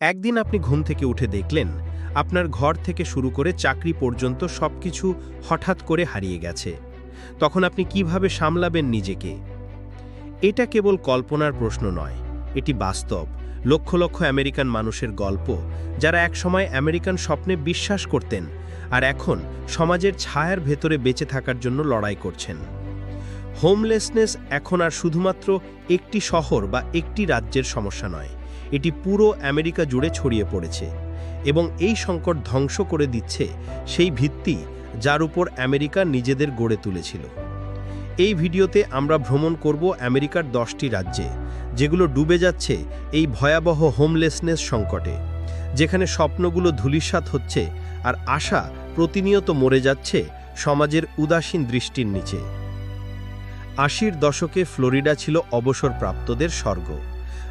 একদিন আপনি ঘুম থেকে উঠে দেখলেন, আপনার ঘর থেকে শুরু করে চাকরি পর্যন্ত সবকিছু হঠাৎ করে হারিয়ে গেছে। তখন আপনি কীভাবে সামলাবেন নিজেকে? এটা কেবল কল্পনার প্রশ্ন নয়, এটি বাস্তব। লক্ষ লক্ষ আমেরিকান মানুষের গল্প, যারা একসময় আমেরিকান স্বপ্নে বিশ্বাস করতেন আর এখন সমাজের ছায়ার ভেতরে বেঁচে থাকার জন্য লড়াই করছেন। হোমলেসনেস এখন আর শুধুমাত্র একটি শহর বা একটি রাজ্যের সমস্যা নয় এটি পুরো আমেরিকা জুড়ে ছড়িয়ে পড়েছে এবং এই সংকট ধ্বংস করে দিচ্ছে সেই ভিত্তি যার উপর আমেরিকা নিজেদের গড়ে তুলেছিল। এই ভিডিওতে আমরা ভ্রমণ করব আমেরিকার দশটি রাজ্যে, যেগুলো ডুবে যাচ্ছে এই ভয়াবহ হোমলেসনেস সংকটে, যেখানে স্বপ্নগুলো ধূলিসাৎ হচ্ছে আর আশা প্রতিনিয়ত মরে যাচ্ছে সমাজের উদাসীন দৃষ্টির নিচে। আশির দশকে ফ্লোরিডা ছিল অবসরপ্রাপ্তদের স্বর্গ।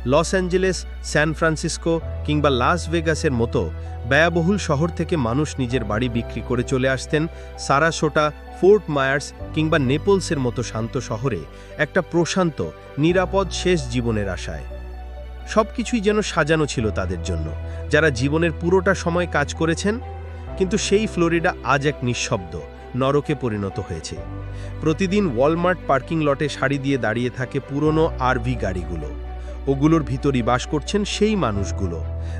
লস অ্যাঞ্জেলেস, স্যান ফ্রান্সিসকো কিংবা লাস ভেগাসের মতো ব্যয়বহুল শহর থেকে মানুষ নিজের বাড়ি বিক্রি করে চলে আসতেন সারাসোটা, ফোর্ট মায়ার্স কিংবা নেপলসের মতো শান্ত শহরে একটা প্রশান্ত, নিরাপদ, শেষ জীবনের আশায়। সবকিছুই যেন সাজানো ছিল তাদের জন্য। যারা জীবনের পুরোটা সময় কাজ করেছেন, কিন্তু সেই ফ্লোরিডা আজ এক নিঃশব্দ, নরকে পরিণত হয়েছে। প্রতিদিন ওয়ালমার্ট পার্কিং লটে সারি দিয়ে দাঁড়িয়ে থাকে পুরনো আরভি গাড়িগুলো। ওগুলোর ভিতরই বাস করছেন সেই মানুষগুলো,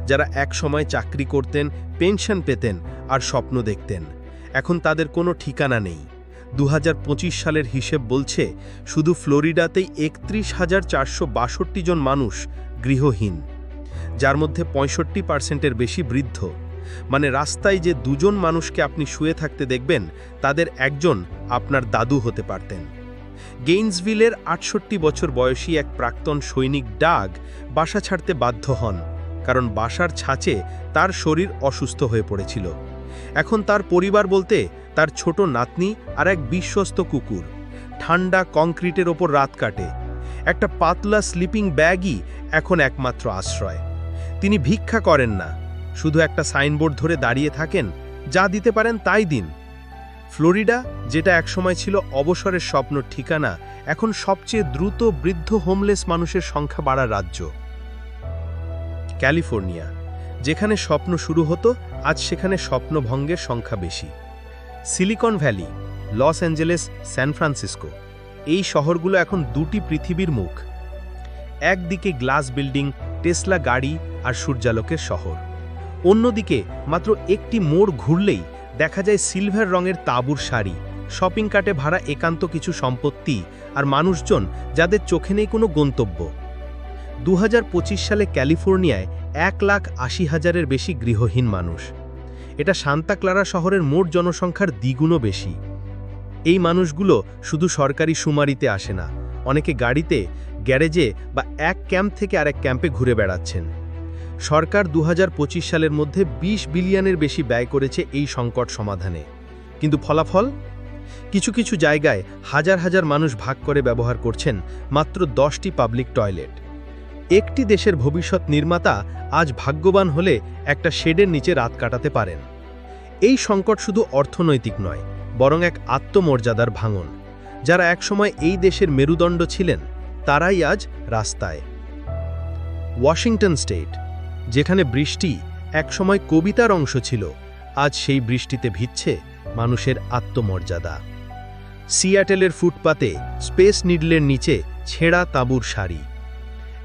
যারা এক সময় চাকরি করতেন, পেনশন পেতেন আর স্বপ্ন দেখতেন। এখন তাদের কোনো ঠিকানা নেই। দু হাজার পঁচিশ সালের হিসেব বলছে, শুধু ফ্লোরিডাতেই একত্রিশ হাজার চারশো জন মানুষ গৃহহীন, যার মধ্যে পঁয়ষট্টি পার্সেন্টের বেশি বৃদ্ধ। মানে রাস্তায় যে দুজন মানুষকে আপনি শুয়ে থাকতে দেখবেন, তাদের একজন আপনার দাদু হতে পারতেন। গেইনসভিলের আটষট্টি বছর বয়সী এক প্রাক্তন সৈনিক ডাগ বাসা ছাড়তে বাধ্য হন, কারণ বাসার ছাঁচে তার শরীর অসুস্থ হয়ে পড়েছিল। এখন তার পরিবার বলতে তার ছোট নাতনি আর এক বিশ্বস্ত কুকুর। ঠান্ডা কংক্রিটের ওপর রাত কাটে। একটা পাতলা স্লিপিং ব্যাগই এখন একমাত্র আশ্রয়। তিনি ভিক্ষা করেন না, শুধু একটা সাইনবোর্ড ধরে দাঁড়িয়ে থাকেন, যা দিতে পারেন তাই দিন। ফ্লোরিডা, যেটা একসময় ছিল অবসরের স্বপ্ন ঠিকানা, এখন সবচেয়ে দ্রুত বৃদ্ধ হোমলেস মানুষের সংখ্যা বাড়ার রাজ্য। ক্যালিফোর্নিয়া, যেখানে স্বপ্ন শুরু হতো, আজ সেখানে স্বপ্নভঙ্গের সংখ্যা বেশি। Silicon Valley, Los Angeles, San Francisco, এই শহরগুলো এখন দুটি পৃথিবীর মুখ। একদিকে গ্লাস বিল্ডিং, টেসলা গাড়ি আর সূর্যালোকের শহর। অন্যদিকে মাত্র একটি মোড় ঘুরলেই দেখা যায় সিলভার রঙের তাঁবুর শাড়ি, শপিং কার্টে ভাড়া একান্ত কিছু সম্পত্তি আর মানুষজন যাদের চোখে নেই কোনো গন্তব্য। দু হাজার পঁচিশ সালে ক্যালিফোর্নিয়ায় এক লাখ আশি হাজারের বেশি গৃহহীন মানুষ। এটা সান্তা ক্লারা শহরের মোট জনসংখ্যার দ্বিগুণও বেশি। এই মানুষগুলো শুধু সরকারি সুমারিতে আসে না, অনেকে গাড়িতে, গ্যারেজে বা এক ক্যাম্প থেকে আরেক ক্যাম্পে ঘুরে বেড়াচ্ছেন। সরকার দু হাজার পঁচিশ সালের মধ্যে ২০ বিলিয়নের বেশি ব্যয় করেছে এই সংকট সমাধানে। কিন্তু ফলাফল? কিছু কিছু জায়গায় হাজার হাজার মানুষ ভাগ করে ব্যবহার করছেন মাত্র দশটি পাবলিক টয়লেট। একটি দেশের ভবিষ্যৎ নির্মাতা আজ ভাগ্যবান হলে একটা শেডের নিচে রাত কাটাতে পারেন। এই সংকট শুধু অর্থনৈতিক নয়, বরং এক আত্মমর্যাদার ভাঙন। যারা একসময় এই দেশের মেরুদণ্ড ছিলেন, তারাই আজ রাস্তায়। ওয়াশিংটন স্টেট যেখানে বৃষ্টি একসময় কবিতার অংশ ছিল, আজ সেই বৃষ্টিতে ভিজছে মানুষের আত্মমর্যাদা। সিয়াটেলের ফুটপাতে স্পেস নিডলের নিচে ছেঁড়া তাঁবুর শাড়ি।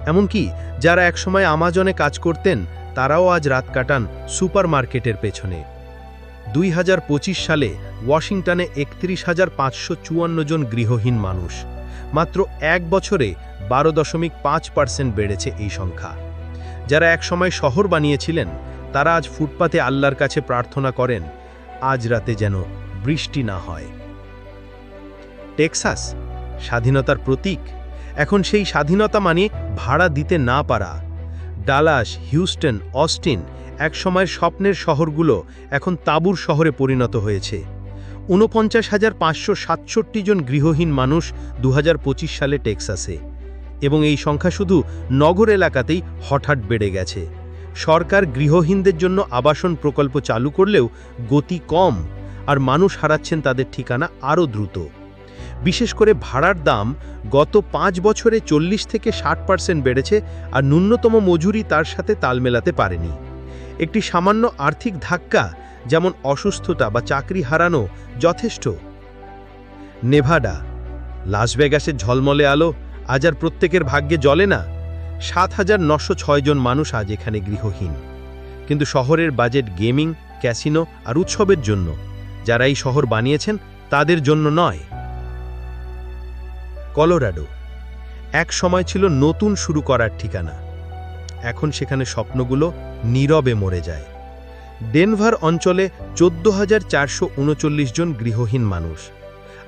এমনকি যারা একসময় আমাজনে কাজ করতেন, তারাও আজ রাত কাটান সুপারমার্কেটের পেছনে। দুই হাজার পঁচিশ সালে ওয়াশিংটনে একত্রিশ হাজার পাঁচশো চুয়ান্ন জন গৃহহীন মানুষ। মাত্র এক বছরে বারো দশমিক পাঁচ পার্সেন্ট বেড়েছে এই সংখ্যা। যারা একসময় শহর বানিয়েছিলেন, তারা আজ ফুটপাতে আল্লাহর কাছে প্রার্থনা করেন, আজ রাতে যেন বৃষ্টি না হয়। টেক্সাস, স্বাধীনতার প্রতীক। এখন সেই স্বাধীনতা মানে ভাড়া দিতে না পারা। ডালাস, হিউস্টন, অস্টিন একসময়ের স্বপ্নের শহরগুলো এখন তাঁবুর শহরে পরিণত হয়েছে। ঊনপঞ্চাশ হাজার পাঁচশো সাতষট্টি জন গৃহহীন মানুষ দু হাজার পঁচিশ সালে টেক্সাসে। এবং এই সংখ্যা শুধু নগর এলাকাতেই হঠাৎ বেড়ে গেছে। সরকার গৃহহীনদের জন্য আবাসন প্রকল্প চালু করলেও গতি কম আর মানুষ হারাচ্ছেন তাদের ঠিকানা আরও দ্রুত। বিশেষ করে ভাড়ার দাম গত পাঁচ বছরে চল্লিশ থেকে ষাট পার্সেন্ট বেড়েছে আর ন্যূনতম মজুরি তার সাথে তাল মেলাতে পারেনি। একটি সামান্য আর্থিক ধাক্কা যেমন অসুস্থতা বা চাকরি হারানো যথেষ্ট। নেভাডা, লাস ভেগাসের ঝলমলে আলো। আজ আর প্রত্যেকের ভাগ্যে জ্বলে না। সাত হাজার নশো জন মানুষ আজ এখানে গৃহহীন। কিন্তু শহরের বাজেট গেমিং, ক্যাসিনো আর উৎসবের জন্য, যারা এই শহর বানিয়েছেন, তাদের জন্য নয়। কলোরাডো। এক সময় ছিল নতুন শুরু করার ঠিকানা। এখন সেখানে স্বপ্নগুলো নীরবে মরে যায়। ডেনভার অঞ্চলে চোদ্দ জন গৃহহীন মানুষ।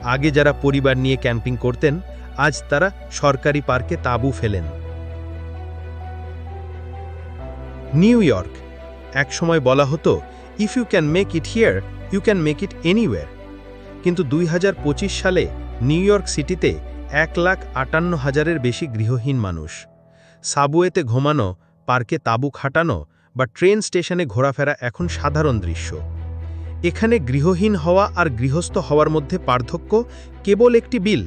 আগে যারা পরিবার নিয়ে ক্যাম্পিং করতেন, আজ তারা সরকারি পার্কে তাঁবু ফেলেন। New York. একসময় বলা হতো if you can make it here you can make it anywhere কিন্তু দুই হাজার পঁচিশ সালে নিউ ইয়র্ক সিটিতে এক লাখ আটান্ন হাজারের বেশি গৃহহীন মানুষ। সাবওয়েতে ঘুমানো, পার্কে তাঁবু খাটানো বা ট্রেন স্টেশনে ঘোরাফেরা এখন সাধারণ দৃশ্য। এখানে গৃহহীন হওয়া আর গৃহস্থ হওয়ার মধ্যে পার্থক্য কেবল একটি বিল,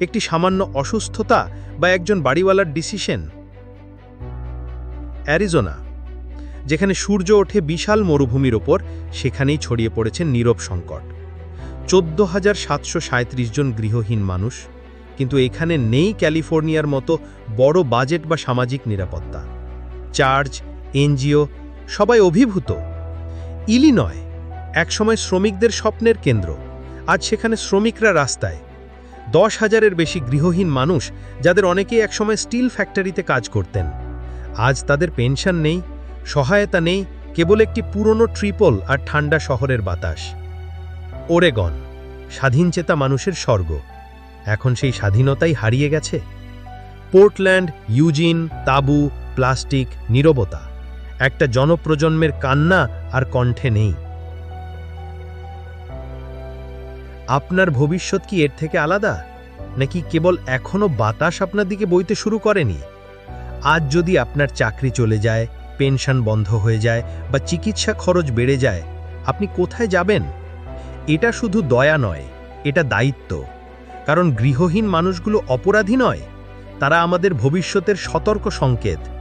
একটি সামান্য অসুস্থতা বা একজন বাড়িওয়ালার ডিসিশন অ্যারিজোনা, যেখানে সূর্য ওঠে বিশাল মরুভূমির ওপর, সেখানেই ছড়িয়ে পড়েছে নীরব সংকট। চোদ্দ হাজার সাতশো জন গৃহহীন মানুষ, কিন্তু এখানে নেই ক্যালিফোর্নিয়ার মতো বড় বাজেট বা সামাজিক নিরাপত্তা। চার্চ, এনজিও, সবাই অভিভূত। ইলিনয় একসময় শ্রমিকদের স্বপ্নের কেন্দ্র। আজ সেখানে শ্রমিকরা রাস্তায়। দশ হাজারের বেশি গৃহহীন মানুষ যাদের অনেকেই একসময় স্টিল ফ্যাক্টরিতে কাজ করতেন। আজ তাদের পেনশন নেই, সহায়তা নেই, কেবল একটি পুরনো ট্রিপল আর ঠান্ডা শহরের বাতাস। ওরেগন স্বাধীনচেতা মানুষের স্বর্গ। এখন সেই স্বাধীনতাই হারিয়ে গেছে। পোর্টল্যান্ড, ইউজিন, তাবু, প্লাস্টিক, নীরবতা। একটা জনপ্রজন্মের কান্না আর কণ্ঠে নেই। আপনার ভবিষ্যৎ কি এর থেকে আলাদা? নাকি কেবল এখনও বাতাস আপনার দিকে বইতে শুরু করেনি? আজ যদি আপনার চাকরি চলে যায়, পেনশন বন্ধ হয়ে যায় বা চিকিৎসা খরচ বেড়ে যায়, আপনি কোথায় যাবেন? এটা শুধু দয়া নয়, এটা দায়িত্ব। কারণ গৃহহীন মানুষগুলো অপরাধী নয়। তারা আমাদের ভবিষ্যতের সতর্ক সংকেত।